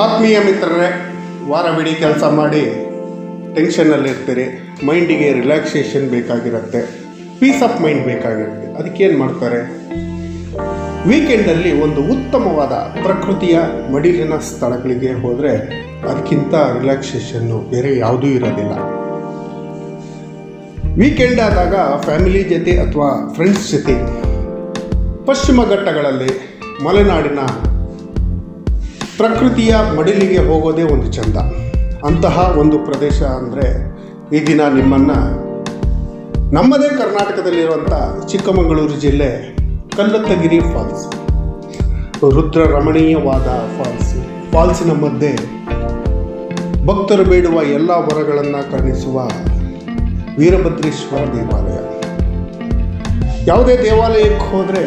ಆತ್ಮೀಯ ಮಿತ್ರರೇ, ವಾರವಿಡೀ ಕೆಲಸ ಮಾಡಿ ಟೆನ್ಷನ್ನಲ್ಲಿರ್ತೀರಿ ಮೈಂಡಿಗೆ ರಿಲ್ಯಾಕ್ಸೇಷನ್ ಬೇಕಾಗಿರುತ್ತೆ ಪೀಸ್ ಆಫ್ ಮೈಂಡ್ ಬೇಕಾಗಿರುತ್ತೆ. ಅದಕ್ಕೇನು ಮಾಡ್ತಾರೆ? ವೀಕೆಂಡಲ್ಲಿ ಒಂದು ಉತ್ತಮವಾದ ಪ್ರಕೃತಿಯ ಮಡಿಲಿನ ಸ್ಥಳಗಳಿಗೆ ಹೋದರೆ ಅದಕ್ಕಿಂತ ರಿಲ್ಯಾಕ್ಸೇಷನ್ನು ಬೇರೆ ಯಾವುದೂ ಇರೋದಿಲ್ಲ. ವೀಕೆಂಡ್ ಆದಾಗ ಫ್ಯಾಮಿಲಿ ಜೊತೆ ಅಥವಾ ಫ್ರೆಂಡ್ಸ್ ಜೊತೆ ಪಶ್ಚಿಮ ಘಟ್ಟಗಳಲ್ಲಿ ಮಲೆನಾಡಿನ ಪ್ರಕೃತಿಯ ಮಡಿಲಿಗೆ ಹೋಗೋದೇ ಒಂದು ಚಂದ. ಅಂತಹ ಒಂದು ಪ್ರದೇಶ ಅಂದರೆ ಈ ದಿನ ನಿಮ್ಮನ್ನು ನಮ್ಮದೇ ಕರ್ನಾಟಕದಲ್ಲಿರುವಂಥ ಚಿಕ್ಕಮಗಳೂರು ಜಿಲ್ಲೆ ಕಲ್ಲತ್ತಗಿರಿ ಫಾಲ್ಸ್. ರುದ್ರ ರಮಣೀಯವಾದ ಫಾಲ್ಸ್. ಫಾಲ್ಸಿನ ಮಧ್ಯೆ ಭಕ್ತರು ಬೇಡುವ ಎಲ್ಲ ವರಗಳನ್ನು ಕರುಣಿಸುವ ವೀರಭದ್ರೇಶ್ವರ ದೇವಾಲಯ. ಯಾವುದೇ ದೇವಾಲಯಕ್ಕೆ ಹೋದರೆ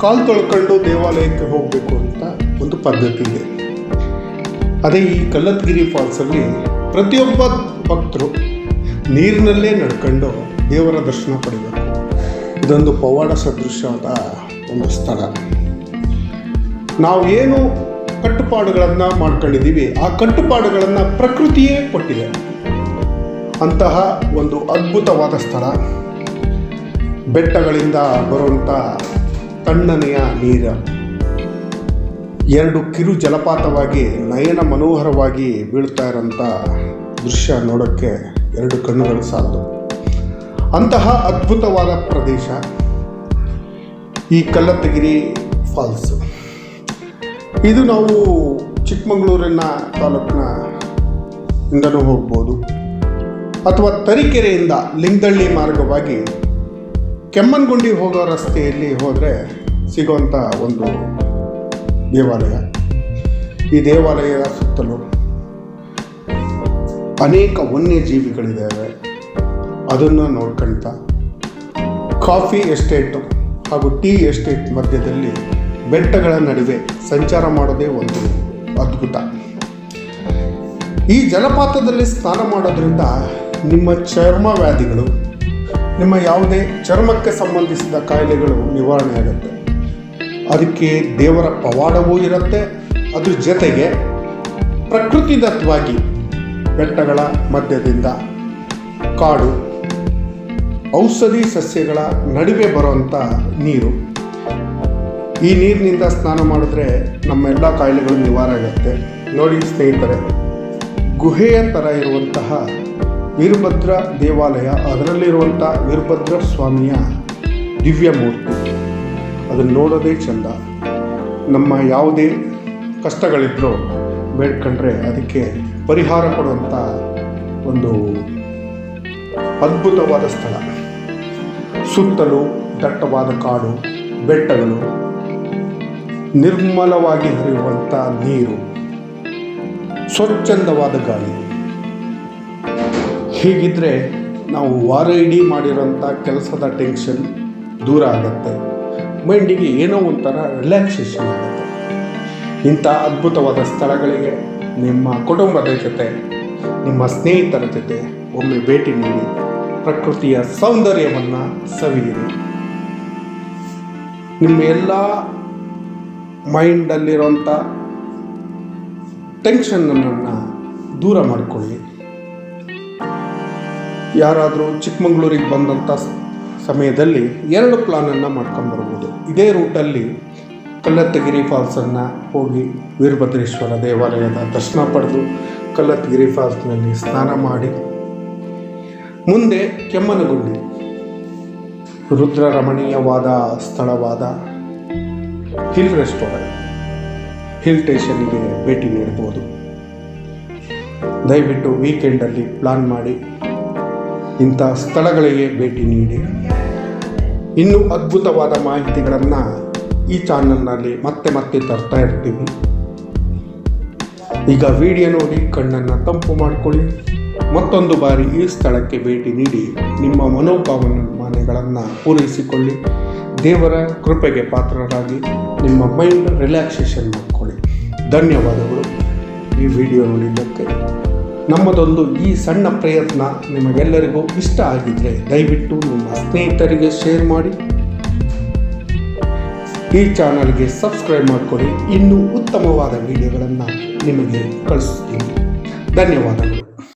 ಕಾಲು ತೊಳ್ಕೊಂಡು ದೇವಾಲಯಕ್ಕೆ ಹೋಗಬೇಕು ಅಂತ ಒಂದು ಪದ್ಧತಿ ಇದೆ. ಅದೇ ಈ ಕಲ್ಲತ್ಗಿರಿ ಫಾಲ್ಸಲ್ಲಿ ಪ್ರತಿಯೊಬ್ಬ ಭಕ್ತರು ನೀರಿನಲ್ಲೇ ನಡ್ಕೊಂಡು ದೇವರ ದರ್ಶನ ಪಡೆಯಬೇಕು ಇದೊಂದು ಪವಾಡ ಸದೃಶವಾದ ಒಂದು ಸ್ಥಳ. ನಾವು ಏನು ಕಟ್ಟುಪಾಡುಗಳನ್ನು ಮಾಡ್ಕೊಂಡಿದ್ದೀವಿ, ಆ ಕಟ್ಟುಪಾಡುಗಳನ್ನು ಪ್ರಕೃತಿಯೇ ಕೊಟ್ಟಿದೆ. ಅಂತಹ ಒಂದು ಅದ್ಭುತವಾದ ಸ್ಥಳ. ಬೆಟ್ಟಗಳಿಂದ ಬರುವಂಥ ತಣ್ಣನೆಯ ನೀರ. ಎರಡು ಕಿರು ಜಲಪಾತವಾಗಿ ನಯನ ಮನೋಹರವಾಗಿ ಬೀಳ್ತಾ ಇರೋಂಥ ದೃಶ್ಯ ನೋಡೋಕ್ಕೆ ಎರಡು ಕಣ್ಣುಗಳು ಸಾಲದು. ಅಂತಹ ಅದ್ಭುತವಾದ ಪ್ರದೇಶ ಈ ಕಲ್ಲತ್ತಗಿರಿ ಫಾಲ್ಸ್. ಇದು ನಾವು ಚಿಕ್ಕಮಗಳೂರಿನ ತಾಲೂಕಿನ ಇಂದನೂ ಹೋಗ್ಬೋದು. ಅಥವಾ ತರೀಕೆರೆಯಿಂದ ಲಿಂಗದಳ್ಳಿ ಮಾರ್ಗವಾಗಿ ಕೆಮ್ಮನ್ಗುಂಡಿ ಹೋಗೋ ರಸ್ತೆಯಲ್ಲಿ ಹೋದರೆ ಸಿಗುವಂಥ ಒಂದು ದೇವಾಲಯ. ಈ ದೇವಾಲಯದ ಸುತ್ತಲೂ ಅನೇಕ ವನ್ಯಜೀವಿಗಳಿದ್ದಾವೆ. ಅದನ್ನು ನೋಡ್ಕೊಳ್ತಾ ಕಾಫಿ ಎಸ್ಟೇಟು ಹಾಗೂ ಟೀ ಎಸ್ಟೇಟ್ ಮಧ್ಯದಲ್ಲಿ ಬೆಟ್ಟಗಳ ನಡುವೆ ಸಂಚಾರ ಮಾಡೋದೇ ಒಂದು ಅದ್ಭುತ. ಈ ಜಲಪಾತದಲ್ಲಿ ಸ್ನಾನ ಮಾಡೋದ್ರಿಂದ ನಿಮ್ಮ ಚರ್ಮ ವ್ಯಾಧಿಗಳು, ನಿಮ್ಮ ಯಾವುದೇ ಚರ್ಮಕ್ಕೆ ಸಂಬಂಧಿಸಿದ ಕಾಯಿಲೆಗಳು ನಿವಾರಣೆ ಆಗುತ್ತೆ. ಅದಕ್ಕೆ ದೇವರ ಪವಾಡವೂ ಇರುತ್ತೆ. ಅದ್ರ ಜೊತೆಗೆ ಪ್ರಕೃತಿದತ್ತವಾಗಿ ಬೆಟ್ಟಗಳ ಮಧ್ಯದಿಂದ ಕಾಡು, ಔಷಧಿ ಸಸ್ಯಗಳ ನಡುವೆ ಬರುವಂಥ ನೀರು. ಈ ನೀರಿನಿಂದ ಸ್ನಾನ ಮಾಡಿದ್ರೆ ನಮ್ಮೆಲ್ಲ ಕಾಯಿಲೆಗಳು ನಿವಾರ ಆಗುತ್ತೆ. ನೋಡಿ ಸ್ನೇಹಿತರೆ, ಗುಹೆಯ ಥರ ಇರುವಂತಹ ವೀರಭದ್ರ ದೇವಾಲಯ ಅದರಲ್ಲಿರುವಂಥ ವೀರಭದ್ರ ಸ್ವಾಮಿಯ ದಿವ್ಯ ಮೂರ್ತಿ. ಅದನ್ನು ನೋಡೋದೇ ಚಂದ. ನಮ್ಮ ಯಾವುದೇ ಕಷ್ಟಗಳಿದ್ದರೂ ಬೇಡ್ಕೊಂಡ್ರೆ ಅದಕ್ಕೆ ಪರಿಹಾರ ಕೊಡುವಂಥ ಒಂದು ಅದ್ಭುತವಾದ ಸ್ಥಳ. ಸುತ್ತಲೂ ದಟ್ಟವಾದ ಕಾಡು, ಬೆಟ್ಟಗಳು, ನಿರ್ಮಲವಾಗಿ ಹರಿಯುವಂಥ ನೀರು, ಸ್ವಚ್ಛಂದವಾದ ಗಾಳಿ. ಹೀಗಿದ್ರೆ ನಾವು ವಾರ ಇಡೀ ಮಾಡಿರೋಂಥ ಕೆಲಸದ ಟೆನ್ಷನ್ ದೂರ ಆಗುತ್ತೆ. ಮೈಂಡಿಗೆ ಏನೋ ಒಂಥರ ರಿಲ್ಯಾಕ್ಸೇಷನ್ ಆಗುತ್ತೆ. ಇಂಥ ಅದ್ಭುತವಾದ ಸ್ಥಳಗಳಿಗೆ ನಿಮ್ಮ ಕುಟುಂಬದ ಜೊತೆ, ನಿಮ್ಮ ಸ್ನೇಹಿತರ ಜೊತೆ ಒಮ್ಮೆ ಭೇಟಿ ನೀಡಿ. ಪ್ರಕೃತಿಯ ಸೌಂದರ್ಯವನ್ನು ಸವಿಯಿರಿ. ನಿಮ್ಮ ಎಲ್ಲ ಮೈಂಡಲ್ಲಿರೋಂಥ ಟೆನ್ಷನ್ನನ್ನು ದೂರ ಮಾಡಿಕೊಳ್ಳಿ. ಯಾರಾದರೂ ಚಿಕ್ಕಮಗಳೂರಿಗೆ ಬಂದಂಥ ಸಮಯದಲ್ಲಿ ಎರಡು ಪ್ಲಾನನ್ನು ಮಾಡ್ಕೊಂಬರ್ಬೋದು ಇದೇ ರೂಟಲ್ಲಿ ಕಲ್ಲತ್ತಗಿರಿ ಫಾಲ್ಸನ್ನು ಹೋಗಿ ವೀರಭದ್ರೇಶ್ವರ ದೇವಾಲಯದ ದರ್ಶನ ಪಡೆದು ಕಲ್ಲತ್ತಗಿರಿ ಫಾಲ್ಸ್ನಲ್ಲಿ ಸ್ನಾನ ಮಾಡಿ ಮುಂದೆ ಕೆಮ್ಮನಗುಂಡಿ. ರುದ್ರ ರಮಣೀಯವಾದ ಸ್ಥಳವಾದ ಹಿಲ್ ರೆಸ್ಟೋರೆಂಟ್, ಹಿಲ್ ಸ್ಟೇಷನ್ಗೆ ಭೇಟಿ ನೀಡ್ಬೋದು. ದಯವಿಟ್ಟು ವೀಕೆಂಡಲ್ಲಿ ಪ್ಲಾನ್ ಮಾಡಿ ಇಂಥ ಸ್ಥಳಗಳಿಗೆ ಭೇಟಿ ನೀಡಿ. ಇನ್ನೂ ಅದ್ಭುತವಾದ ಮಾಹಿತಿಗಳನ್ನು ಈ ಚಾನಲ್ನಲ್ಲಿ ಮತ್ತೆ ಮತ್ತೆ ತರ್ತಾ ಇರ್ತೀವಿ. ಈಗ ವಿಡಿಯೋ ನೋಡಿ, ಕಣ್ಣನ್ನು ತಂಪು ಮಾಡಿಕೊಳ್ಳಿ. ಮತ್ತೊಂದು ಬಾರಿ ಈ ಸ್ಥಳಕ್ಕೆ ಭೇಟಿ ನೀಡಿ ನಿಮ್ಮ ಮನೋಭಾವನೆಗಳನ್ನು ಪೂರೈಸಿಕೊಳ್ಳಿ. ದೇವರ ಕೃಪೆಗೆ ಪಾತ್ರರಾಗಿ ನಿಮ್ಮ ಮೈಂಡ್ ರಿಲ್ಯಾಕ್ಸೇಷನ್ ಮಾಡಿಕೊಳ್ಳಿ. ಧನ್ಯವಾದಗಳು. ಈ ವಿಡಿಯೋ ನೋಡಿದ್ದಕ್ಕೆ. ನಮ್ಮದೊಂದು ಈ ಸಣ್ಣ ಪ್ರಯತ್ನ ನಿಮಗೆಲ್ಲರಿಗೂ ಇಷ್ಟ ಆಗಿದ್ದರೆ ದಯವಿಟ್ಟು ನಿಮ್ಮ ಸ್ನೇಹಿತರಿಗೆ ಶೇರ್ ಮಾಡಿ. ಈ ಚಾನಲ್ಗೆ ಸಬ್ಸ್ಕ್ರೈಬ್ ಮಾಡಿಕೊಡಿ ಇನ್ನೂ ಉತ್ತಮವಾದ ವಿಡಿಯೋಗಳನ್ನು ನಿಮಗೆ ಕಳಿಸ್ತೀನಿ. ಧನ್ಯವಾದಗಳು.